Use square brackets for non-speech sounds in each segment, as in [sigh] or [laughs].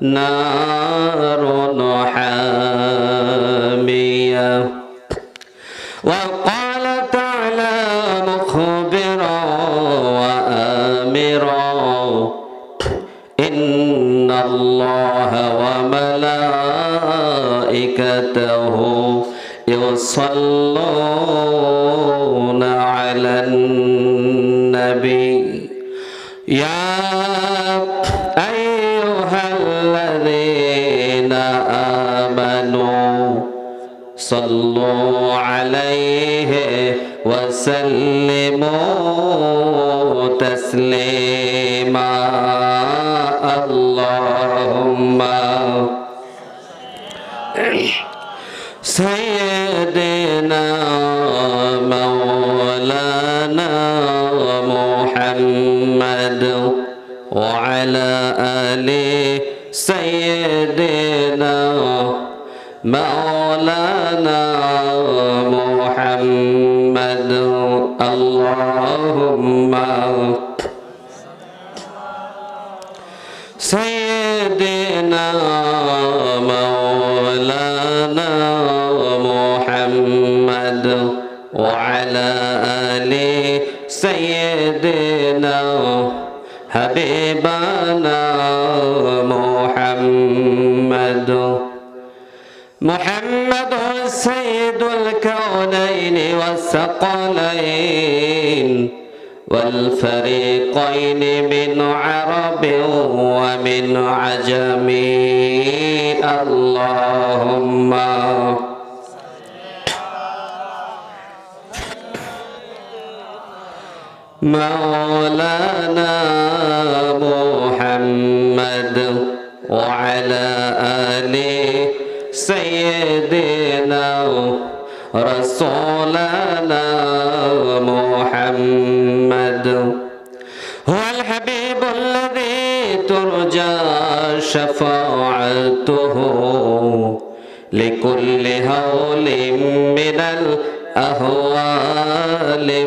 نار حامية وقال تعالى مخبرا وآمرا إن الله وملائكته يصلون على النبي. يا صلوا عليه وسلموا تسليما. اللهم سيدنا مولانا محمد وعلى آل سيدنا مولانا محمد. اللهم سيدنا مولانا محمد وعلى آل سيدنا حبيبنا محمد. محمد سيد الكونين والثقلين والفريقين من عرب ومن عجم. اللهم مولانا محمد وعلى آل سيدنا رسولنا محمد. هو الحبيب الذي ترجى شفاعته لكل هول من الأهوال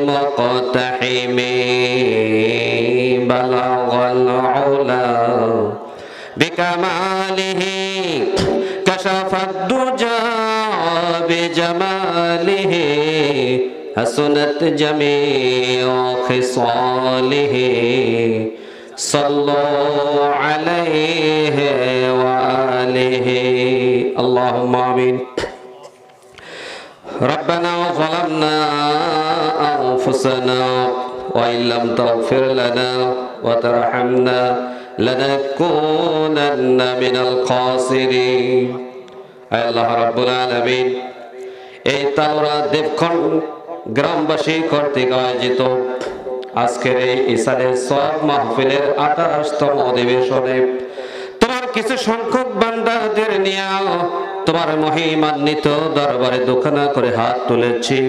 مقتحم. بلغ العلا بكماله كشف الدجى بجماله حسنت جميع خصاله. صلوا عليه وآله. اللهم آمين. ربنا ظلمنا أنفسنا وإن لم تغفر لنا وترحمنا لنكونن من الخاسرين. আল্লাহ রাব্বুল আলামিন, এই তাওরা দেবখন গ্রামবাসী কর্তৃক আয়োজিত আজকের এই ইসারের সব মাহফিলের আঠাশতম অধিবেশনে তোমার কিছু সংখ্যক বান্দাদের নিয়ে তোমার মহিমান্বিত দরবারে দোকানা করে হাত তুলেছি।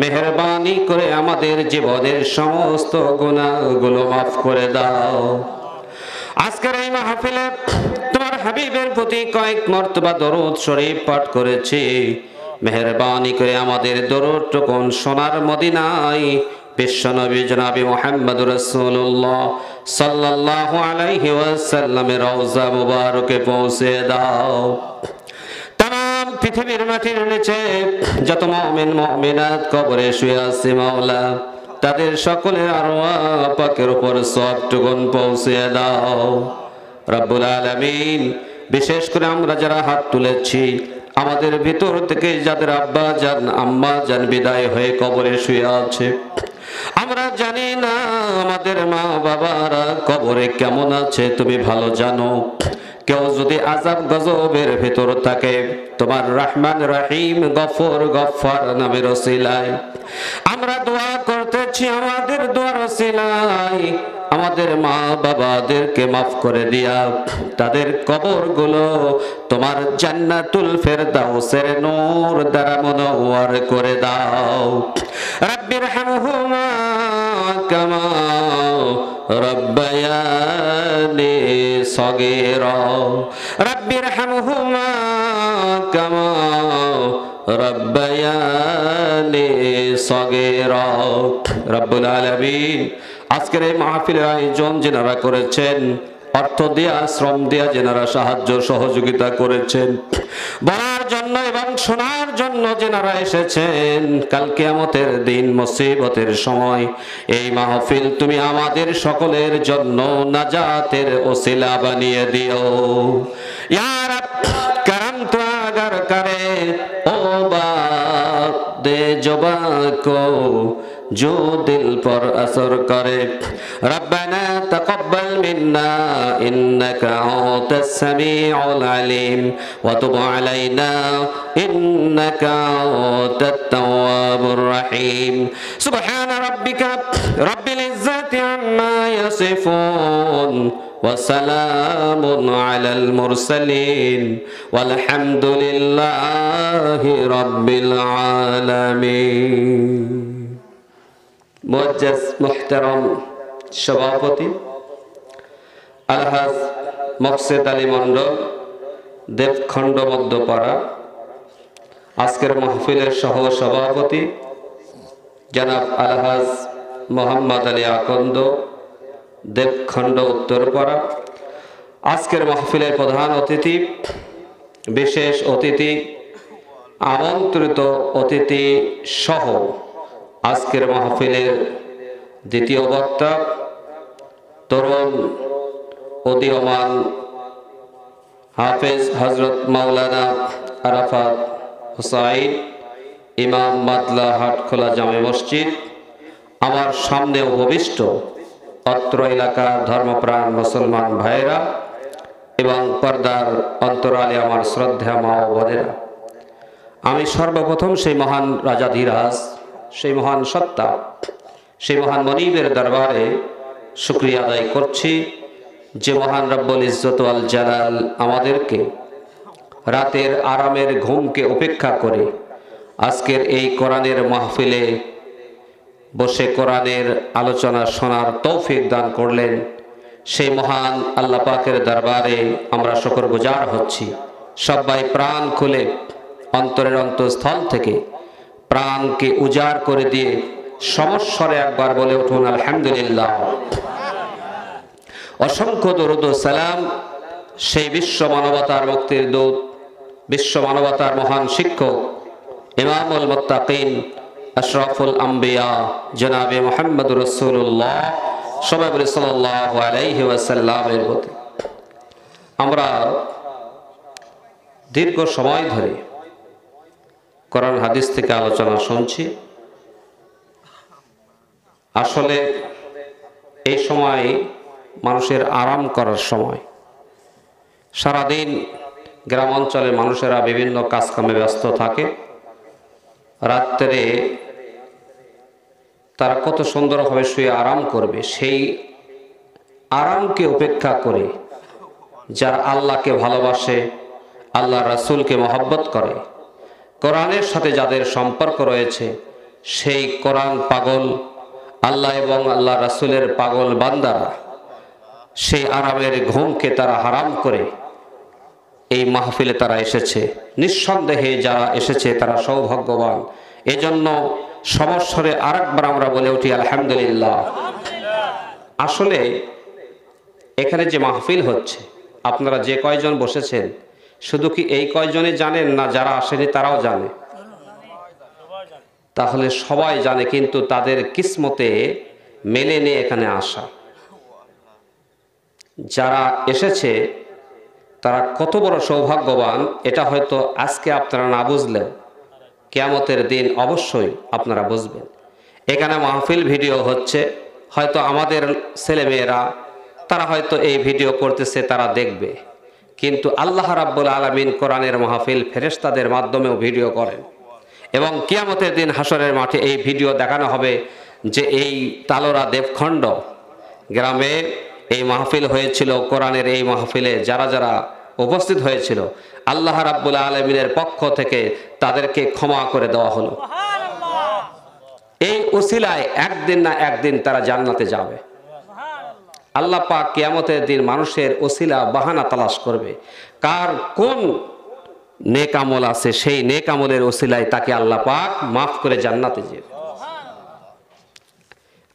মেহরবানি করে আমাদের জীবনের সমস্ত গুণাগুলো মাফ করে দাও। আজকের এই মাহফিলে হাবিবের প্রতি কয়েক মর্তবা দরুদ শরীফ পাঠ করেছি। মেহরবানি করে আমাদের দরুদ টুকুন সোনার মদিনায়? বিশ্বনবী জনাবি মোহাম্মদ রসুল্লাহ সাল্লাল্লাহু আলাইহি ওয়াসাল্লামের রওজা মুবারকে পৌঁছে দাও। তাম পৃথিবীর মাটির নিচে যত মুমিন মুমিনাত কবরে শুয়ে আছে মাওলা, তাদের সকলের আরওয়া পাকের উপর সবটুকুন পৌঁছে দাও। রব্বুল আলামিন। বিশেষ করে আমরা যারা হাত তুলেছি, আমাদের ভিতর থেকে যাদের আব্বা জান আম্মা জান বিদায় হয়ে কবরে শুয়ে আছে। আমরা জানি না আমাদের মা বাবারা কবরে কেমন আছে, তুমি ভালো জানো। কেউ যদি আজাব গজবের ভেতর থাকে, তোমার রহমান রহিম গফর গফর নামের ওসিলায়। আমরা দোয়া করতেছি আমাদের দোয়ার ওসিলায় আমাদের মা বাবাদেরকে মাফ করে দিয়া তাদের কবরগুলো তোমার জান্নাতুল ফেরদাউসের নূর দ্বারা মনোয়ার করে দাও। রাব্বির হামহুমা কামা রব্বায়ানি সগীরা। রাব্বির হামহুমা কামা রব্বায়ানি সগীরা রব্বুল আলামিন, আজকের এই মাহফিলের আয়োজন যেনারা করেছেন, অর্থ দিয়া, শ্রম দিয়া যেনারা সাহায্য, সহযোগিতা করেছেন, বলার জন্য এবং শোনার জন্য যেনারা এসেছেন, কাল কিয়ামতের দিন মুসিবতের সময়, এই মাহফিল তুমি আমাদের সকলের জন্য নাজাতের ওসিলা বানিয়ে দিও। ইয়া রব করম তো আগার করে तोबा দে জবা কো جو دل پر اثر کرے ربنا تقبل منا انك انت السميع العليم وتب علينا انك انت التواب الرحيم سبحان ربك رب العزه عما يصفون وسلام على المرسلين والحمد لله رب العالمين মুআজ্জাজ মুহতারাম সভাপতি আলহাজ মকসেদ আলী মন্ডল দেবখণ্ড মধ্যপাড়া আজকের মাহফিলের সহ সভাপতি জনাব আলহাজ মোহাম্মদ আলী আকন্দ দেবখণ্ড উত্তরপাড়া আজকের মাহফিলের প্রধান অতিথি, বিশেষ অতিথি, আমন্ত্রিত অতিথি সহ আজকের মাহফিলের দ্বিতীয় বক্তা, তরুণ উদীয়মান হাফেজ হজরত মাওলানা আরাফাত হুসাইন, ইমাম মাদলা হাটখোলা জামে মসজিদ, আমার সামনে উপবিষ্ট অত্র এলাকার ধর্মপ্রাণ, মুসলমান ভাইয়েরা এবং পর্দার অন্তরালে আমার শ্রদ্ধা মা ও বোনেরা। আমি সর্বপ্রথম সেই মহান রাজা ধীরাজ সেই মহান সত্তা, সেই মহান মনিবের দরবারে শুক্রিয়া আদায় করছি যে মহান রব্বুল ইজ্জত আল জালাল আমাদেরকে রাতের আরামের ঘুমকে উপেক্ষা করে আজকের এই কোরআনের মাহফিলে বসে কোরআনের আলোচনা শোনার তৌফিক দান করলেন। সেই মহান আল্লাহ পাকের দরবারে আমরা শকর গুজার হচ্ছি। সবাই প্রাণ খুলে অন্তরের অন্তঃস্থল থেকে প্রাণকে উজাড় করে দিয়ে সমস্বরে একবার বলে উঠুন, আলহামদুলিল্লাহ। অসংখ্য দরুদ সালাম সেই বিশ্ব মানবতার মুক্তির দূত, বিশ্ব মানবতার মহান শিক্ষক, ইমামুল মুত্তাকিন আশরাফুল আম্বিয়া, জনাবে মোহাম্মদ রসুল্লাহ সবাই বলে প্রতি। আমরা দীর্ঘ সময় ধরে কোরআন হাদিস থেকে আলোচনা শুনছি। আসলে এই সময় মানুষের আরাম করার সময়। সারাদিন গ্রাম অঞ্চলে মানুষেরা বিভিন্ন কাজকামে ব্যস্ত থাকে। রাত্রে তারা কত সুন্দরভাবে শুয়ে আরাম করবে, সেই আরামকে উপেক্ষা করে যারা আল্লাহকে ভালোবাসে আল্লাহ রাসূলকে মহব্বত করে। কোরআনের সাথে যাদের সম্পর্ক রয়েছে, সেই কোরআন পাগল, আল্লাহ এবং আল্লাহ রাসূলের পাগল বান্দারা, সেই আরামের ঘুমকে তারা হারাম করে এই মাহফিলে তারা এসেছে। নিঃসন্দেহে যারা এসেছে তারা সৌভাগ্যবান। এজন্য সমস্বরে আরেকবার আমরা বলে উঠি, আলহামদুলিল্লাহ। আসলে এখানে যে মাহফিল হচ্ছে, আপনারা যে কয়জন বসেছেন, শুধু কি এই কয়জনই জানেন না যারা আসেনি তারাও জানে? তাহলে সবাই জানে, কিন্তু তাদের কিসমতে মেলে নিয়ে এখানে আসা। যারা এসেছে, তারা কত বড় সৌভাগ্যবান, এটা হয়তো আজকে আপনারা না বুঝলেও কেয়ামতের দিন অবশ্যই আপনারা বুঝবেন। এখানে মাহফিল ভিডিও হচ্ছে, হয়তো আমাদের ছেলেমেয়েরা, তারা হয়তো এই ভিডিও করতেছে, তারা দেখবে। কিন্তু আল্লাহ রাব্বুল আলমিন কোরআনের মাহফিল ফেরেশতাদের মাধ্যমেও ভিডিও করেন। এবং কিয়ামতের দিন হাসরের মাঠে এই ভিডিও দেখানো হবে যে এই তালোরা দেবখণ্ড গ্রামে এই মাহফিল হয়েছিল, কোরআনের এই মাহফিলে যারা যারা উপস্থিত হয়েছিল। আল্লাহ রাব্বুল আলমিনের পক্ষ থেকে তাদেরকে ক্ষমা করে দেওয়া হলো। এই উসিলায় একদিন না একদিন তারা জান্নাতে যাবে। আল্লাহ পাক কেয়ামতের দিন মানুষের ওসিলা বাহানা তালাশ করবে। কার কোন নেক আমল আছে, সেই নেক আমলের ওসিলায় তাকে আল্লাহ পাক মাফ করে জান্নাতে যাবে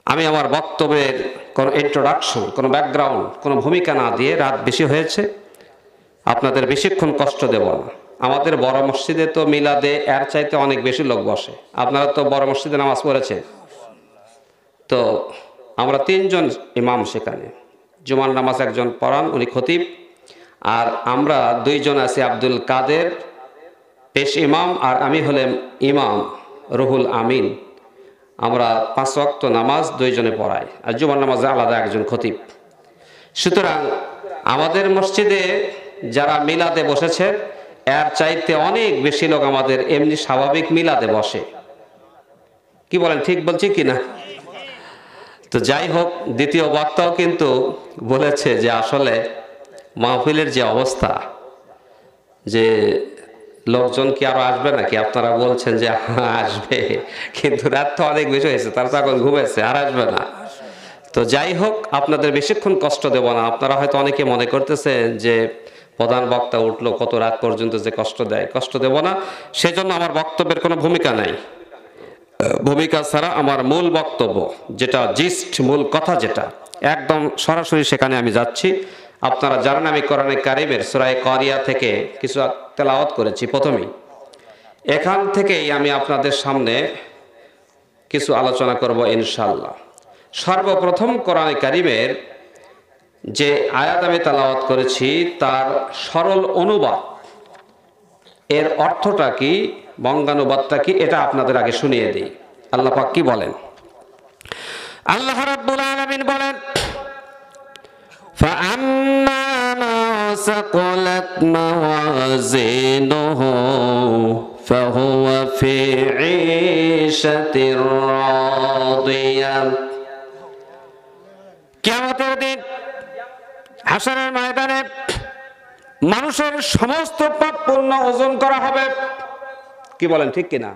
আমি আমার বক্তব্যের কোনো ইন্ট্রোডাকশন কোনো ব্যাকগ্রাউন্ড কোনো ভূমিকা না দিয়ে রাত বেশি হয়েছে। আপনাদের বেশিক্ষণ কষ্ট দেব না। আমাদের বড় মসজিদে তো মিলাদে এর চাইতে অনেক বেশি লোক বসে। আপনারা তো বড় মসজিদে নামাজ পড়েছেন। তো আমরা তিনজন ইমাম সেখানে। জুমার নামাজ একজন পড়ান, উনি খতিব। আর আমরা দুইজন আছি আব্দুল কাদের পেশ ইমাম আর আমি হলেন ইমাম রুহুল আমিন। আমরা পাঁচ ওয়াক্ত নামাজ দুইজনে পড়াই। আর জুমার নামাজে আলাদা একজন খতিব। সুতরাং আমাদের মসজিদে যারা মিলাতে বসেছে এর চাইতে অনেক বেশি লোক আমাদের এমনি স্বাভাবিক মিলাদে বসে। কি বলেন ঠিক বলছি কি না? তো যাই হোক দ্বিতীয় বক্তাও কিন্তু বলেছে যে আসলে মাহফিলের যে অবস্থা যে লোকজন কি আরও আসবে নাকি? আপনারা বলছেন যে হ্যাঁ, আসবে কিন্তু রাত তো অনেক বেশি হয়েছে তারা তো এখন ঘুমেছে আর আসবে না। তো যাই হোক আপনাদের বেশিক্ষণ কষ্ট দেব না। আপনারা হয়তো অনেকে মনে করতেছেন যে প্রধান বক্তা উঠল, কত রাত পর্যন্ত যে কষ্ট দেয়, কষ্ট দেব না। সেজন্য আমার বক্তব্যের কোনো ভূমিকা নাই। ভূমিকা ছাড়া আমার মূল বক্তব্য, যেটা জিস্ট মূল কথা যেটা, একদম সরাসরি সেখানে আমি যাচ্ছি। আপনারা জানেন আমি কোরআনে কারিমের সুরায় করিয়া থেকে কিছু তেলাওয়াত করেছি প্রথমেই। এখান থেকেই আমি আপনাদের সামনে কিছু আলোচনা করব ইনশাল্লাহ সর্বপ্রথম কোরআনে কারিমের যে আয়াত আমি তালাওয়াত করেছি তার সরল অনুবাদ এর অর্থটা কি বঙ্গানুবাদটা কি এটা আপনাদের আগে শুনিয়ে দিই আল্লাহ পাক কি বলেন আল্লাহ রাব্বুল আলামিন বলেন فأما من ثقلت موازينه فهو في عيشة راضية কিয়ামতের দিন হাসরের ময়দানে মানুষের সমস্ত পাপ পূর্ণ ওজন করা হবে। কি বলেন, ঠিক কিনা?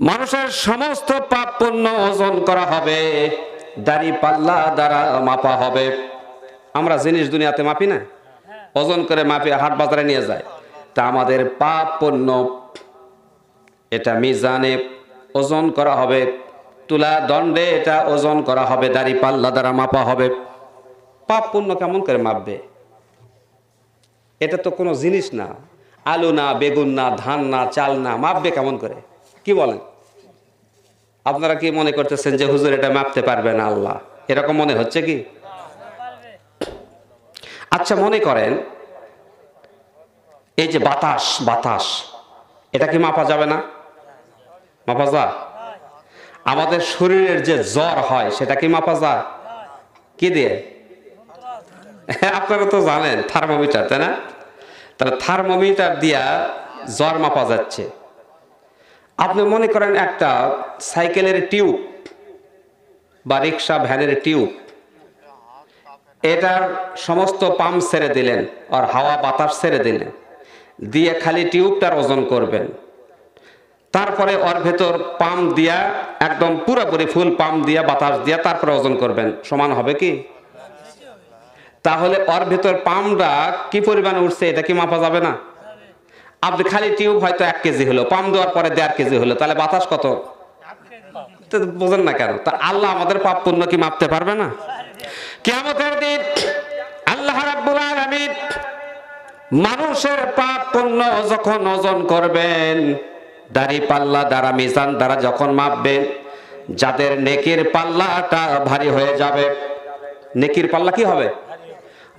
মানুষের সমস্ত পাপ পূর্ণ ওজন করা হবে। দাড়ি পাল্লা দ্বারা মাপা হবে। আমরা জিনিস দুনিয়াতে মাপি না? ওজন করে মাপে, হাট বাজারে নিয়ে যায়। তা আমাদের পাপ পণ্য এটা মিজানে ওজন করা হবে। তুলা দণ্ডে এটা ওজন করা হবে। দাড়ি পাল্লা দ্বারা মাপা হবে। পাপ পুণ্য কেমন করে মাপবে? এটা তো কোনো জিনিস না। আলু না, বেগুন না, ধান না, চাল না, মাপবে কেমন করে? কি বলেন? আপনারা কি মনে করতেছেন যে হুজুর এটা মাপতে পারবে না আল্লাহ? এরকম মনে হচ্ছে কি? আচ্ছা মনে করেন, এই যে বাতাস বাতাস, এটা কি মাপা যাবে না? মাপা যায়? আমাদের শরীরের যে জ্বর হয়, সেটা কি মাপা যায়? কি দিয়ে? [laughs] আপনারা তো জানেন থার্মোমিটার তাই না? তাহলে থার্মোমিটার দিয়া জ্বর মাপা যাচ্ছে। আপনি মনে করেন একটা সাইকেলের টিউব বা রিক্সা ভ্যানের টিউব, এটার সমস্ত পাম্প ছেড়ে দিলেন আর হাওয়া বাতাস ছেড়ে দিলেন, দিয়ে খালি টিউবটার ওজন করবেন। তারপরে ওর ভেতর পাম্প দিয়া, একদম পুরোপুরি ফুল পাম্প দিয়া, বাতাস দিয়া তারপরে ওজন করবেন। সমান হবে কি? তাহলে ওর ভেতর পাম্পটা কি পরিমাণে উঠছে এটা কি মাপা যাবে না? আপনি খালি টিউব হয়তো এক কেজি হলো পাম্প দেওয়ার পরে দেড় কেজি হলো, তাহলে বাতাস কত? বোঝেন না কেন? তা আল্লাহ আমাদের পাপ পুণ্য কি মাপতে পারবে না? কেমতের দিন আল্লাহ রাব্বুল মানুষের পাপ পুণ্য যখন ওজন করবেন, দাড়ি পাল্লা, দ্বারা মিজান, দ্বারা যখন মাপবেন, যাদের নেকির পাল্লাটা ভারী হয়ে যাবে, নেকির পাল্লা কি হবে?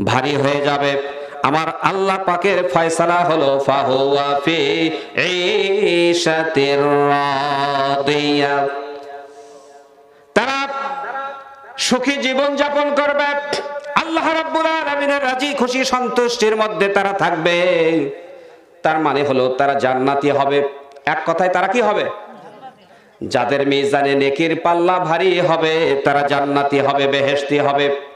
ভারী হয়ে যাবে। আমার আল্লাহ পাকের ফয়সালা হলো, ফাহুয়া ফি ঈশাতির রাদিয়া। তারা সুখী জীবন যাপন করবে। আল্লাহ রাব্বুল আলামিনের রাজি, খুশি, সন্তুষ্টির মধ্যে তারা থাকবে। তার মানে হলো, তারা জান্নাতি হবে। এক কথায় তারা কি হবে? যাদের মিজানে নেকির পাল্লা ভারী হবে, তারা জান্নাতি হবে, বেহেশতি হবে।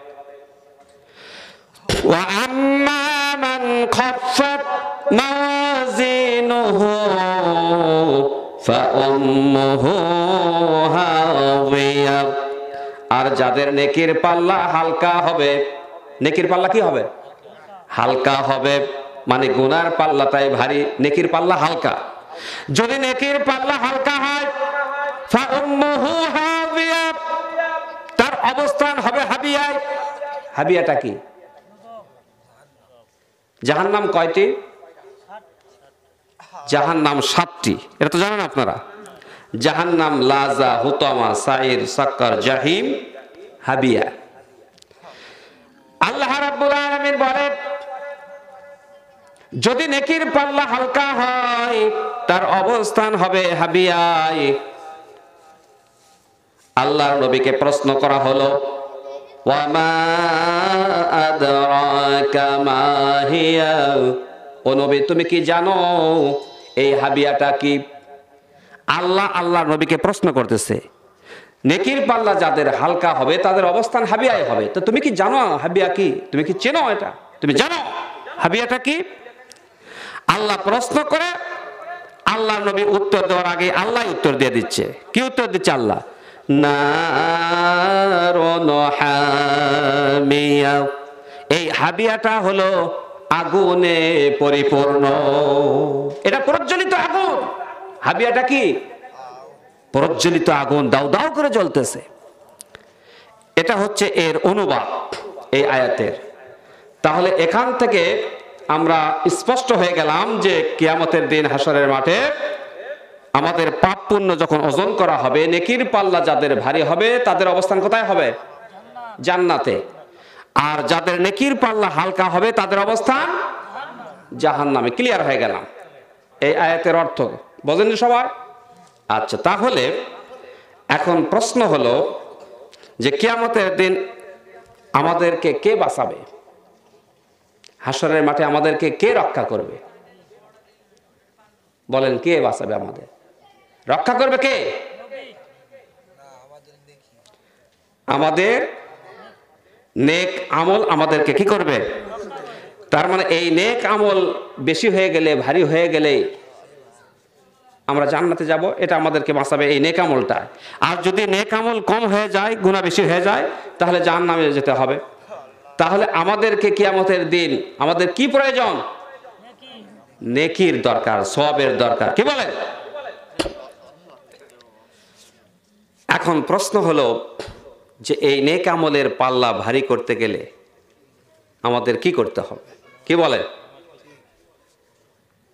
وأما من خفت موازينه فأمه هاوية আর যাদের নেকির পাল্লা হালকা হবে নেকির পাল্লা কি হবে হালকা হবে মানে গুনার পাল্লাটাই ভারী নেকির পাল্লা হালকা যদি নেকির পাল্লা হালকা হয় فأمه هاوية তার অবস্থান হবে হাবিয়ায় হাবিয়াটা কি জাহান নাম কয়টি? জাহান নাম সাতটি। এটা তো জানেন আপনারা। জাহান নাম লাজা, হুতমা, সাইর, সাক্কর, জাহিম, হাবিয়া। আল্লাহ রাব্বুল আলামিন বলে যদি নেকির পাল্লা হালকা হয়, তার অবস্থান হবে হাবিয়ায়। আল্লাহর নবীকে প্রশ্ন করা হলো ওয়ামা আদরাকা মা হিয়া ও নবী, তুমি কি জানো এই হাবিয়াটা কি? আল্লাহ আল্লাহ নবীকে প্রশ্ন করতেছে, নেকির পাল্লা যাদের হালকা হবে, তাদের অবস্থান হাবিয়ায় হবে। তো তুমি কি জানো হাবিয়া কি? তুমি কি চেনো এটা? তুমি জানো হাবিয়াটা কি? আল্লাহ প্রশ্ন করে আল্লাহ নবী উত্তর দেওয়ার আগে আল্লাহ উত্তর দিয়ে দিচ্ছে। কি উত্তর দিচ্ছে আল্লাহ? এই হাবিয়াটা হলো আগুনে পরিপূর্ণ। এটা প্রজ্বলিত আগুন। হাবিয়াটা কি? প্রজ্বলিত আগুন। দাও দাও করে জ্বলতেছে। এটা হচ্ছে এর অনুবাদ এই আয়াতের। তাহলে এখান থেকে আমরা স্পষ্ট হয়ে গেলাম যে কিয়ামতের দিন হাসরের মাঠে আমাদের পাপ পুণ্য যখন ওজন করা হবে, নেকির পাল্লা যাদের ভারী হবে, তাদের অবস্থান কোথায় হবে? জান্নাতে। আর যাদের নেকির পাল্লা হালকা হবে, তাদের অবস্থান জাহান নামে ক্লিয়ার হয়ে গেলাম। এই আয়াতের অর্থ বোঝেন সবাই? আচ্ছা তাহলে এখন প্রশ্ন হলো যে কেয়ামতের দিন আমাদেরকে কে বাঁচাবে? হাসরের মাঠে আমাদেরকে কে রক্ষা করবে? বলেন, কে বাঁচাবে আমাদের? রক্ষা করবে কে? আমাদের নেক আমল আমাদেরকে কি করবে? তার মানে এই নেক আমল বেশি হয়ে গেলে, ভারী হয়ে গেলে আমরা জান্নাতে যাব, এটা আমাদেরকে বাঁচাবে এই নেক আমলটা। আর যদি নেক আমল কম হয়ে যায় গুণা বেশি হয়ে যায়, তাহলে জান নামে যেতে হবে। তাহলে আমাদেরকে কিয়ামতের দিন আমাদের কি প্রয়োজন? নেকির দরকার, সবের দরকার। কি বলেন? এখন প্রশ্ন হলো যে এই নেক আমলের পাল্লা ভারী করতে গেলে আমাদের কি করতে হবে? কি বলে?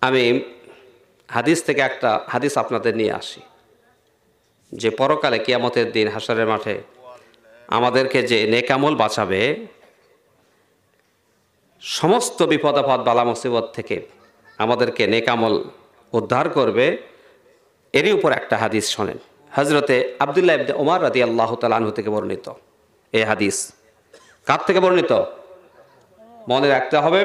আমি হাদিস থেকে একটা হাদিস আপনাদের নিয়ে আসি। যে পরকালে কিয়ামতের দিন হাসরের মাঠে আমাদেরকে যে নেকামল বাঁচাবে, সমস্ত বিপদ আপদ, বালা মুসিবত থেকে আমাদেরকে নেকামল উদ্ধার করবে, এরই উপর একটা হাদিস শোনেন। হজরতে আবদুল্লাহ ইবনে ওমর রাদি আল্লাহ তালাহু থেকে বর্ণিত। এই হাদিস কার থেকে বর্ণিত? মনে রাখতে হবে,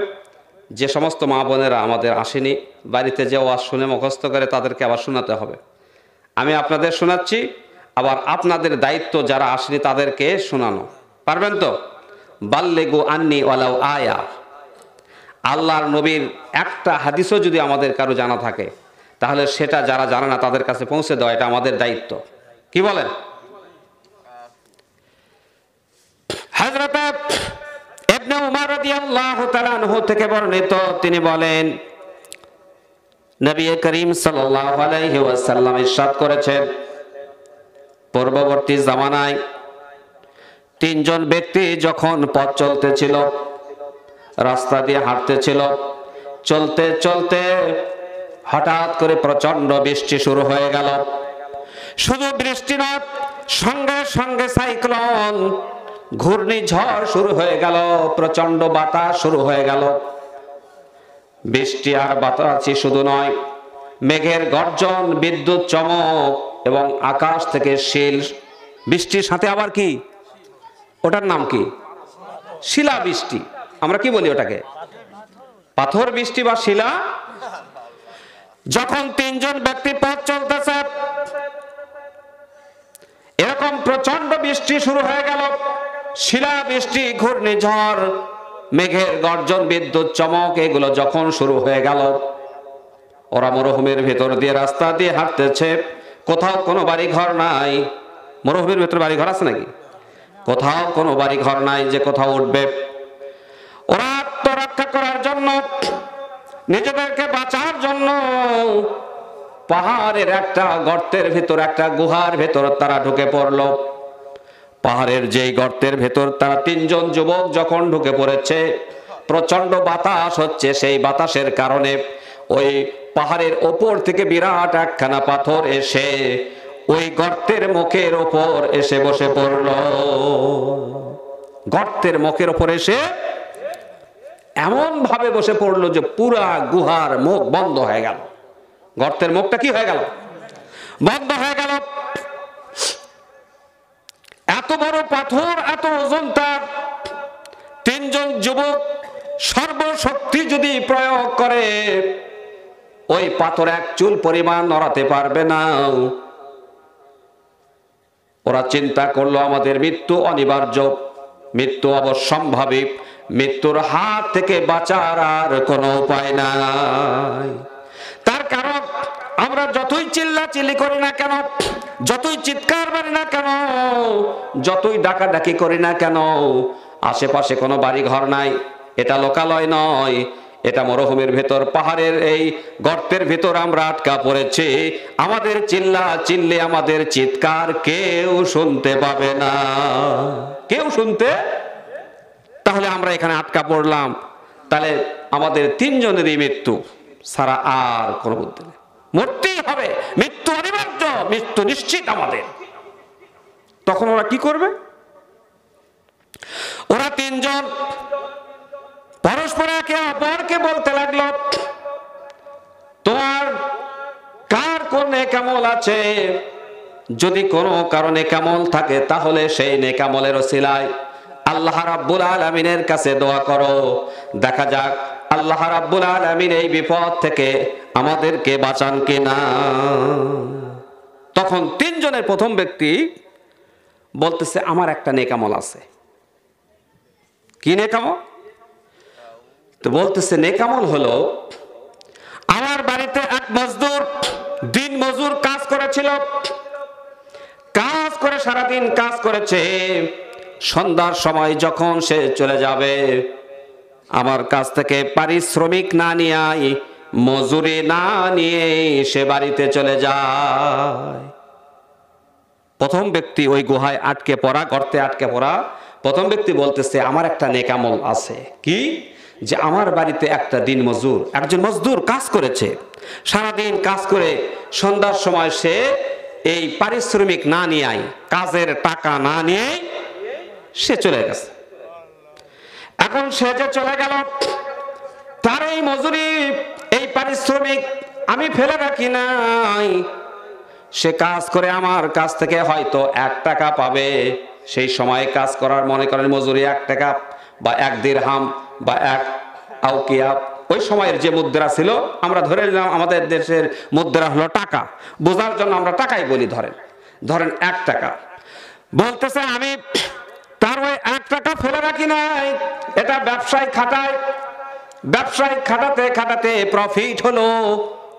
যে সমস্ত মা বোনেরা আমাদের আসেনি, বাড়িতে যে ওয়াজ শুনে মুখস্থ করে তাদেরকে আবার শোনাতে হবে। আমি আপনাদের শোনাচ্ছি, আবার আপনাদের দায়িত্ব যারা আসেনি তাদেরকে শোনানো। পারবেন তো? বাল্লেগু আন্নি ওয়ালাউ আয়া। আল্লাহর নবীর একটা হাদিসও যদি আমাদের কারও জানা থাকে তাহলে সেটা যারা জানে না তাদের কাছে পৌঁছে দেওয়া, এটা আমাদের দায়িত্ব। কি বলেন? থেকে বর্ণিত, তিনি বলেন, নবী করিম করেছেন, পূর্ববর্তী জামানায় তিনজন ব্যক্তি যখন পথ চলতেছিল, রাস্তা দিয়ে হাঁটতেছিল, চলতে চলতে হঠাৎ করে প্রচণ্ড বৃষ্টি শুরু হয়ে গেল। শুধু বৃষ্টি নয় সঙ্গে সঙ্গে সাইক্লোন, ঘূর্ণিঝড় শুরু হয়ে গেল প্রচণ্ড বাতাস শুরু হয়ে গেল। বৃষ্টি আর বাতাসই শুধু নয়, মেঘের গর্জন, বিদ্যুৎ চমক এবং আকাশ থেকে শিল। বৃষ্টির সাথে আবার কি? ওটার নাম কি? শিলা বৃষ্টি আমরা কি বলি ওটাকে? পাথর বৃষ্টি বা শিলা যখন তিনজন ব্যক্তি পথ চলতেছে, এরকম প্রচণ্ড বৃষ্টি শুরু হয়ে গেল। শিলা বৃষ্টি ঘূর্ণিঝড় মেঘের গর্জন, বিদ্যুৎ চমক, এগুলো যখন শুরু হয়ে গেল, ওরা মরুভূমির ভেতর দিয়ে রাস্তা দিয়ে হাঁটতেছে। কোথাও কোনো বাড়ি ঘর নাই। মরুভূমির ভেতর বাড়ি ঘর আছে নাকি? কোথাও কোনো বাড়ি ঘর নাই যে কোথাও উঠবে। ওরা আত্মরক্ষা করার জন্য নিজেদেরকে বাঁচার জন্য পাহাড়ের একটা গর্তের ভেতর, একটা গুহার ভেতর তারা ঢুকে পড়ল। পাহাড়ের যেই গর্তের ভেতর তারা তিনজন যুবক যখন ঢুকে পড়েছে প্রচণ্ড বাতাস হচ্ছে সেই বাতাসের কারণে ওই পাহাড়ের ওপর থেকে বিরাট একখানা পাথর এসে ওই গর্তের মুখের ওপর এসে বসে পড়ল। গর্তের মুখের ওপর এসে এমন ভাবে বসে পড়ল যে পুরা গুহার মুখ বন্ধ হয়ে গেল। গর্তের মুখটা কি হয়ে গেল? বন্ধ হয়ে গেল। এত বড় পাথর, এত ওজন তার। তিনজন যুবক সর্বশক্তি যদি প্রয়োগ করে, ওই পাথর এক চুল পরিমাণ নড়াতে পারবে না। ওরা চিন্তা করল, আমাদের মৃত্যু অনিবার্য, মৃত্যু অবশ্যম্ভাবী। মৃত্যুর হাত থেকে বাঁচার আর কোনো উপায় নাই। তার কারণ, আমরা যতই চিল্লা চিল্লি করি না কেন, যতই চিৎকার মারি না কেন, যতই ডাকাডাকি করি না কেন, আশেপাশে কোনো বাড়ি ঘর নাই, এটা লোকালয় নয়, এটা মরুভূমির ভেতর, পাহাড়ের এই গর্তের ভেতর আমরা আটকা পড়েছি। আমাদের চিল্লা চিল্লে আমাদের চিৎকার কেউ শুনতে পাবে না। কেউ শুনতে তাহলে আমরা এখানে আটকা পড়লাম। তাহলে আমাদের তিনজনেরই মৃত্যু। সারা আর কোনো বুদ্ধি নেই। মরতেই হবে। মৃত্যু অনিবার্য। মৃত্যু নিশ্চিত আমাদের। তখন ওরা কি করবে? ওরা তিনজন। পরস্পর একে অপরকে বলতে লাগল, তোমার কার কোন নেকামল আছে? যদি কোনো কারণে কামল থাকে, তাহলে সেই নেকামলের ওসিলায় আল্লাহ রাব্বুল আলামিনের কাছে দোয়া করো। দেখা যাক আল্লাহ রাব্বুল আলামিন এই বিপদ থেকে আমাদেরকে বাঁচান কিনা। তখন তিনজনের প্রথম ব্যক্তি বলতেছে, আমার একটা নেকামল আছে। কি নেকামল? তো বলতেছে, নেকামল হলো, আমার বাড়িতে এক মজদুর দিন মজুর কাজ করেছিল, কাজ করে সারাদিন কাজ করেছে সন্ধ্যার সময় যখন সে চলে যাবে, আমার কাছ থেকে পারিশ্রমিক না নিয়ে মজুরি না নিয়ে সে বাড়িতে চলে যায়। প্রথম ব্যক্তি ওই গুহায় আটকে পড়া, গর্তে আটকে পড়া, প্রথম ব্যক্তি বলতেছে, আমার একটা নেকামল আছে। কি? যে আমার বাড়িতে একটা দিন মজুর, একজন মজদুর কাজ করেছে। সারাদিন কাজ করে সন্ধ্যার সময় সে এই পারিশ্রমিক না নিয়ে কাজের টাকা না নিয়ে সে চলে গেছে। এখন সে যে চলে গেল, তার এই মজুরি, এই পারিশ্রমিক আমি ফেলে রাখি নাই। সে কাজ করে আমার কাছ থেকে হয়তো এক টাকা পাবে। সেই সময় কাজ করার মনে করেন মজুরি এক টাকা বা এক দেড় হাম বা এক আউকিয়া। ওই সময়ের যে মুদ্রা ছিল, আমরা ধরে নিলাম আমাদের দেশের মুদ্রা হলো টাকা। বোঝার জন্য আমরা টাকাই বলি ধরেন। ধরেন এক টাকা। বলতেছে আমি তার ওই এক টাকা ফেলে রাখি নাই। এটা ব্যবসায় খাটায়। ব্যবসায় খাটাতে খাটাতে প্রফিট হলো,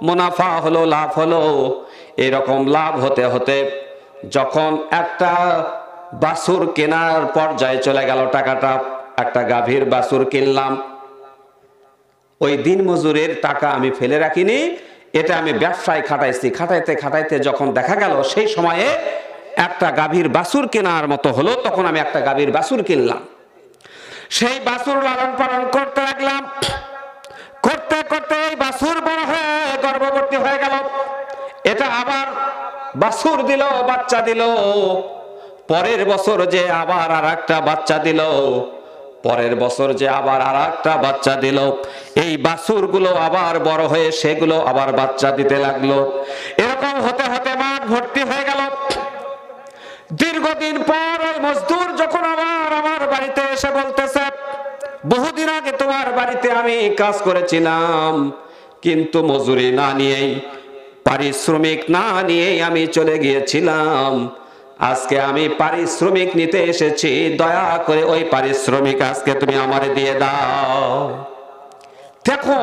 মুনাফা হলো, লাভ হলো। এরকম লাভ হতে হতে যখন একটা বাসুর কেনার পর্যায়ে চলে গেল টাকাটা, একটা গাভীর বাসুর কিনলাম। ওই দিন মজুরের টাকা আমি ফেলে রাখিনি, এটা আমি ব্যবসায় খাটাইছি। খাটাইতে খাটাইতে যখন দেখা গেল, সেই সময়ে একটা গাভীর বাসুর কেনার মতো হলো, তখন আমি একটা গাভীর বাসুর কিনলাম। সেই বাসুর লালন পালন করতে লাগলাম। করতে করতে এই বাসুর বড় হয়ে গর্ভবতী হয়ে গেল। এটা আবার বাসুর দিল, বাচ্চা দিল। পরের বছর যে আবার আর একটা বাচ্চা দিল, পরের বছর যে আবার আর একটা বাচ্চা দিল, এই বাছুরগুলো আবার বড় হয়ে সেগুলো আবার বাচ্চা দিতে লাগল। এরকম হতে হতে দীর্ঘদিন পর ওই মজদুর যখন আবার আমার বাড়িতে এসে বলতেছে, বহুদিন আগে তোমার বাড়িতে আমি কাজ করেছিলাম, কিন্তু মজুরি না নিয়েই, পারিশ্রমিক না নিয়েই আমি চলে গিয়েছিলাম। আজকে আমি পারিশ্রমিক নিতে এসেছি, দয়া করে ওই পারিশ্রমিক আজকে তুমি আমারে দিয়ে দাও। দেখো,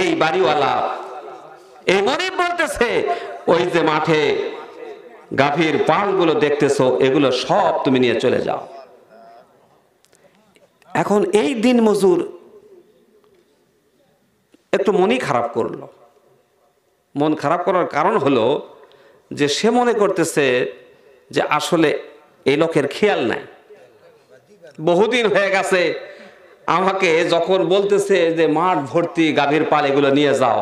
এই বাড়িওয়ালা, এই বলতেছে, ওই যে মাঠে গাভীর পালগুলো দেখতেছো, এগুলো সব তুমি নিয়ে চলে যাও। এখন এই দিন মজুর একটু মনই খারাপ করল। মন খারাপ করার কারণ হলো যে সে মনে করতেছে যে আসলে এই লোকের খেয়াল নাই। বহুদিন হয়ে গেছে, আমাকে যখন বলতেছে যে মাঠ ভর্তি গাভীর পাল এগুলো নিয়ে যাও,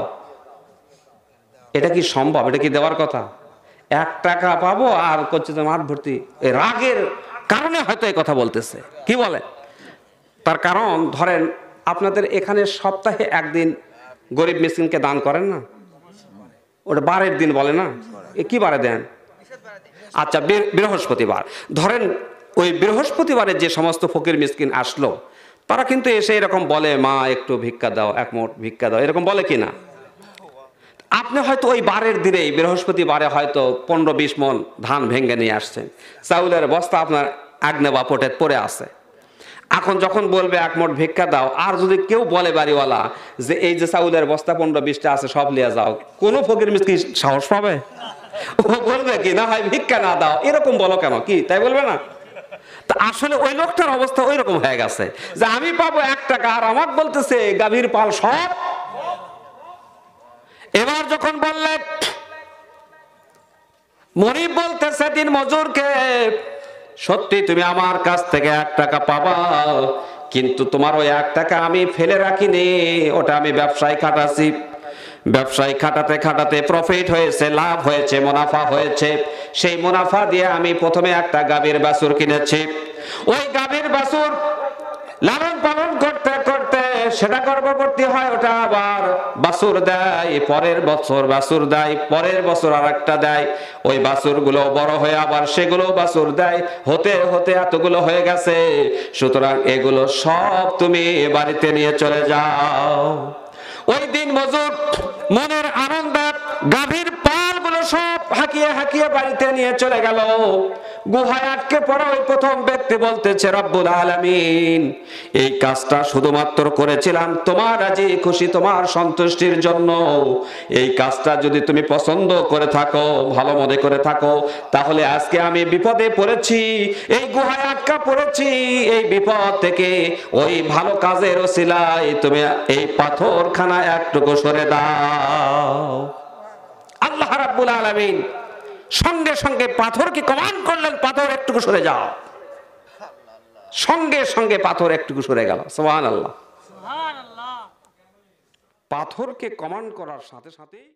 এটা কি সম্ভব? এটা কি দেওয়ার কথা? এক টাকা পাবো আর করছে যে মাঠ ভর্তি। রাগের কারণে হয়তো এই কথা বলতেছে। কি বলে? তার কারণ, ধরেন, আপনাদের এখানে সপ্তাহে একদিন গরিব মিসকিনকে দান করেন না? ওটা বারের দিন বলে না? এ কি বারে দেন? আচ্ছা বৃহস্পতিবার। ধরেন, ওই বৃহস্পতিবারে যে সমস্ত ফকির মিসকিন আসলো, তারা কিন্তু এসে এরকম বলে, মা, একটু ভিক্ষা দাও, এক মোট ভিক্ষা দাও। এরকম বলে কি না? আপনি হয়তো ওই বারের দিনেই, বৃহস্পতিবারে হয়তো পনেরো বিশ মন ধান ভেঙে নিয়ে আসছেন। চাউলের বস্তা আপনার আগ্নে বা পোটে পড়ে আছে। এখন যখন বলবে এক মোট ভিক্ষা দাও, আর যদি কেউ বলে বাড়িওয়ালা যে এই যে চাউলের বস্তা পনেরো বিশটা আছে, সব নিয়ে যাও, কোনো ফকির মিস কি সাহস পাবে? ও বলবে কি, না হয় ভিক্ষা না দাও। এরকম বলো কেন? কি, তাই বলবে না? তা আসলে ওই লোকটার অবস্থা ওই রকম হয়ে গেছে যে আমি পাবো এক টাকা, আর আমার বলতেছে, গাভীর পাল সব এবার যখন বললেন মনিব বলতেছে দিন মজুরকে, সত্যি তুমি আমার কাছ থেকে এক টাকা পাবা, কিন্তু তোমার ওই এক টাকা আমি ফেলে রাখিনি, ওটা আমি ব্যবসায় খাটাছি। ব্যবসায় খাটাতে খাটাতে প্রফিট হয়েছে, লাভ হয়েছে, মুনাফা হয়েছে। সেই মুনাফা দিয়ে আমি প্রথমে একটা গাভীর বাছুর কিনেছি। ওই গাভীর বাছুর লালন পালন করতে সেটা গর্ভবতী হয়, ওটা আবার বাছুর দেয়, পরের বছর বাছুর দেয়, পরের বছর আর একটা দেয়। ওই বাছুরগুলো বড় হয়ে আবার সেগুলো বাসুর দেয়। হতে হতে এতগুলো হয়ে গেছে। সুতরাং এগুলো সব তুমি বাড়িতে নিয়ে চলে যাও। ওই দিন মজুর, মনের আনন্দ গাভীর পালগুলো সব হাঁকিয়ে হাঁকিয়ে বাড়িতে নিয়ে চলে গেল। গুহায় আটকে পড়া ওই প্রথম ব্যক্তি বলতেছে, রব্বুল আলামিন, এই কাজটা শুধুমাত্র করেছিলাম তোমার রাজি, খুশি, তোমার সন্তুষ্টির জন্য। এই কাজটা যদি তুমি পছন্দ করে থাকো, ভালো মনে করে থাকো, তাহলে আজকে আমি বিপদে পড়েছি, এই গুহায় আটকা পড়েছি, এই বিপদ থেকে ওই ভালো কাজের ওসিলায় তুমি এই পাথরখানা একটুকু সরে দাও। আল্লাহ রাব্বুল আলমিন সঙ্গে সঙ্গে পাথরকে কমান্ড করলেন পাথর একটুকু সরে যাও। সঙ্গে সঙ্গে পাথর একটুকু সরে গেল। সোহান আল্লাহ পাথরকে কমান্ড করার সাথে সাথেই